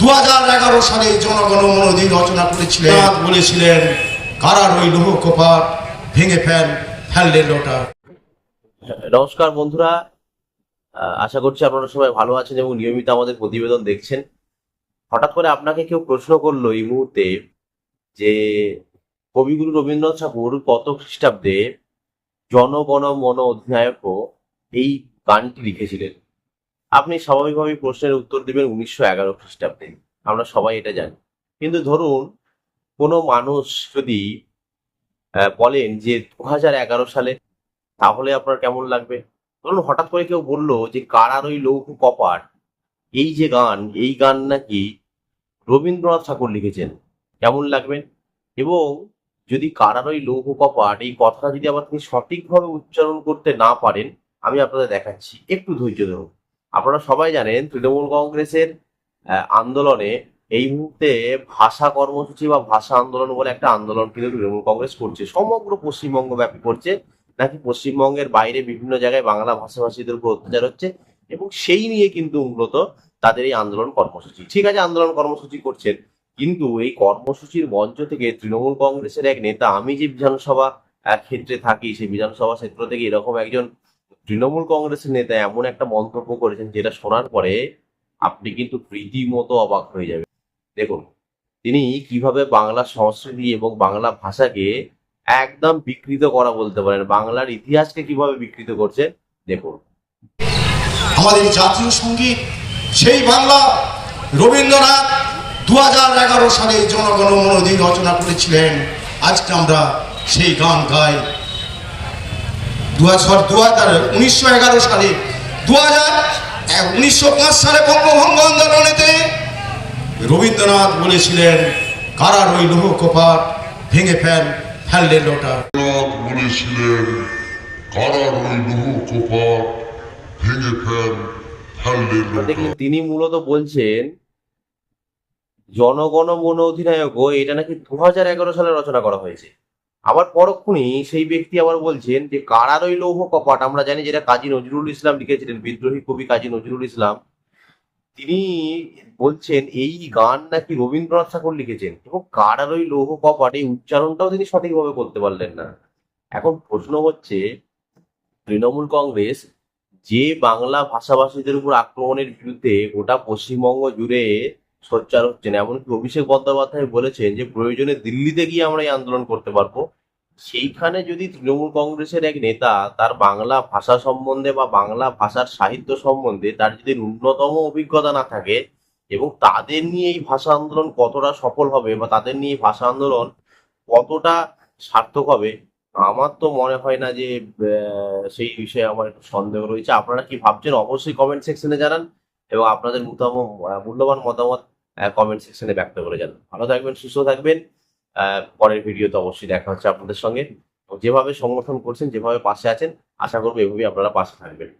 দু সালে জনগণ মনোদি রচনা করেছিলেন। বলেছিলেন কারার ওই লৌহ কপাট ভেঙে ফেল ফেললে লোটা নমস্কার বন্ধুরা। আশা করছি আপনারা সবাই ভালো আছেন এবং নিয়মিত আমাদের প্রতিবেদন দেখছেন। হঠাৎ করে আপনাকে কেউ প্রশ্ন করল এই মুহূর্তে যে কবিগুরু রবীন্দ্রনাথ ঠাকুর কত খ্রিস্টাব্দে জনগণ মন অধিনায়ক এই গানটি লিখেছিলেন। আপনি স্বাভাবিকভাবেই প্রশ্নের উত্তর দেবেন উনিশশো এগারো খ্রিস্টাব্দে। আমরা সবাই এটা জানি। কিন্তু ধরুন, কোনো মানুষ যদি বলেন যে দু হাজার এগারো সালে তাহলে আপনার কেমন লাগবে? ধরুন, হঠাৎ করে কেউ বলল যে কারার ওই লৌহ কপাট এই যে গান, এই গান নাকি রবীন্দ্রনাথ ঠাকুর লিখেছেন। কেমন লাগবে? এবং যদি কারার ওই লৌহ কপাট এই কথাটা যদি আবার তিনি সঠিকভাবে উচ্চারণ করতে না পারেন, আমি আপনাদের দেখাচ্ছি। একটু ধৈর্য ধরুন। আপনারা সবাই জানেন তৃণমূল কংগ্রেসের আন্দোলনে এই মুহূর্তে ভাষা কর্মসূচি বা ভাষা আন্দোলন বলে একটা আন্দোলন কিন্তু তৃণমূল কংগ্রেস করছে। সমগ্র পশ্চিমবঙ্গ ব্যাপী করছে, নাকি পশ্চিমবঙ্গের বাইরে বিভিন্ন জায়গায় বাংলা ভাষাভাষীদের উপর অত্যাচার হচ্ছে এবং সেই নিয়ে কিন্তু মূলত তাদের এই আন্দোলন কর্মসূচি। ঠিক আছে, আন্দোলন কর্মসূচি করছেন, কিন্তু এই কর্মসূচির মঞ্চ থেকে তৃণমূল কংগ্রেসের এক নেতা, আমি যে বিধানসভা ক্ষেত্রে থাকি, সেই বিধানসভা ক্ষেত্র থেকে এরকম একজন তৃণমূল কংগ্রেসের নেতা এমন একটা মন্তব্য করেছেন যেটা শোনার পরে আপনি কিন্তু রীতিমতো অবাক হয়ে যাবেন। দেখুন, তিনি কীভাবে বাংলা সংস্কৃতি এবং বাংলা ভাষাকে একদম বিকৃত করা বলতে পারেন, বাংলার ইতিহাসকে কীভাবে বিকৃত করছে, দেখুন। আমাদের জাতীয় সংগীত, সেই বাংলা রবীন্দ্রনাথ দু হাজার এগারো সালে জনগণ মনোদি রচনা করেছিলেন। আজকে আমরা সেই গান গাই। দু হাজার দু হাজার উনিশশো এগারো সালে দু হাজার উনিশশো পাঁচ সালে বঙ্গভঙ্গ আন্দোলনেতে রবীন্দ্রনাথ বলেছিলেন কারার ওই লৌহ কপাট ভেঙে ফেল ফেললে লোটা। বলেছিলেন কারার ওই লৌহ কপাট ভেঙে ফেল ফেললে লোটা। তিনি মূলত বলছেন জনগণ মন অধিনায়ক এটা নাকি দু হাজার এগারো সালে রচনা করা হয়েছে। আবার পরক্ষণে সেই ব্যক্তি আবার বলছেন যে কারার ওই লৌহ কপাট, আমরা জানি যেটা কাজী নজরুল ইসলাম লিখেছিলেন, বিদ্রোহী কবি কাজী নজরুল ইসলাম, তিনি বলছেন, এই গান নাকি রবীন্দ্রনাথ ঠাকুর লিখেছেন। এবং কারার ওই লৌহ কপাট, এই উচ্চারণটাও তিনি সঠিকভাবে করতে পারলেন না। এখন প্রশ্ন হচ্ছে, তৃণমূল কংগ্রেস যে বাংলা ভাষাভাষীদের উপর আক্রমণের বিরুদ্ধে গোটা পশ্চিমবঙ্গ জুড়ে সোচ্চার হচ্ছেন এমনকি অভিষেক বন্দ্যোপাধ্যায় বলেছেন যে, প্রয়োজনে দিল্লিতে গিয়ে আমরা এই আন্দোলন করতে পারব। সেইখানে যদি তৃণমূল কংগ্রেসের এক নেতা তার বাংলা ভাষা সম্বন্ধে বা বাংলা ভাষার সাহিত্য সম্বন্ধে তার যদি ন্যূনতম অভিজ্ঞতা না থাকে এবং তাদের নিয়ে এই ভাষা আন্দোলন কতটা সফল হবে বা তাদের নিয়ে ভাষা আন্দোলন কতটা সার্থক হবে, আমার তো মনে হয় না যে সেই বিষয়ে আমার একটু সন্দেহ রয়েছে। আপনারা কি ভাবছেন? অবশ্যই কমেন্ট সেকশনে জানান। এবং আপনাদের মতামত মূল্যবান মতামত কমেন্ট সেকশনে ব্যক্ত করে যান ভালো থাকবেন, সুস্থ থাকবেন। পরের ভিডিওতে অবশ্যই দেখা হচ্ছে আপনাদের সঙ্গে। যেভাবে সংগঠন করছেন, যেভাবে পাশে আছেন, আশা করব এভাবেই আপনারা পাশে থাকবেন।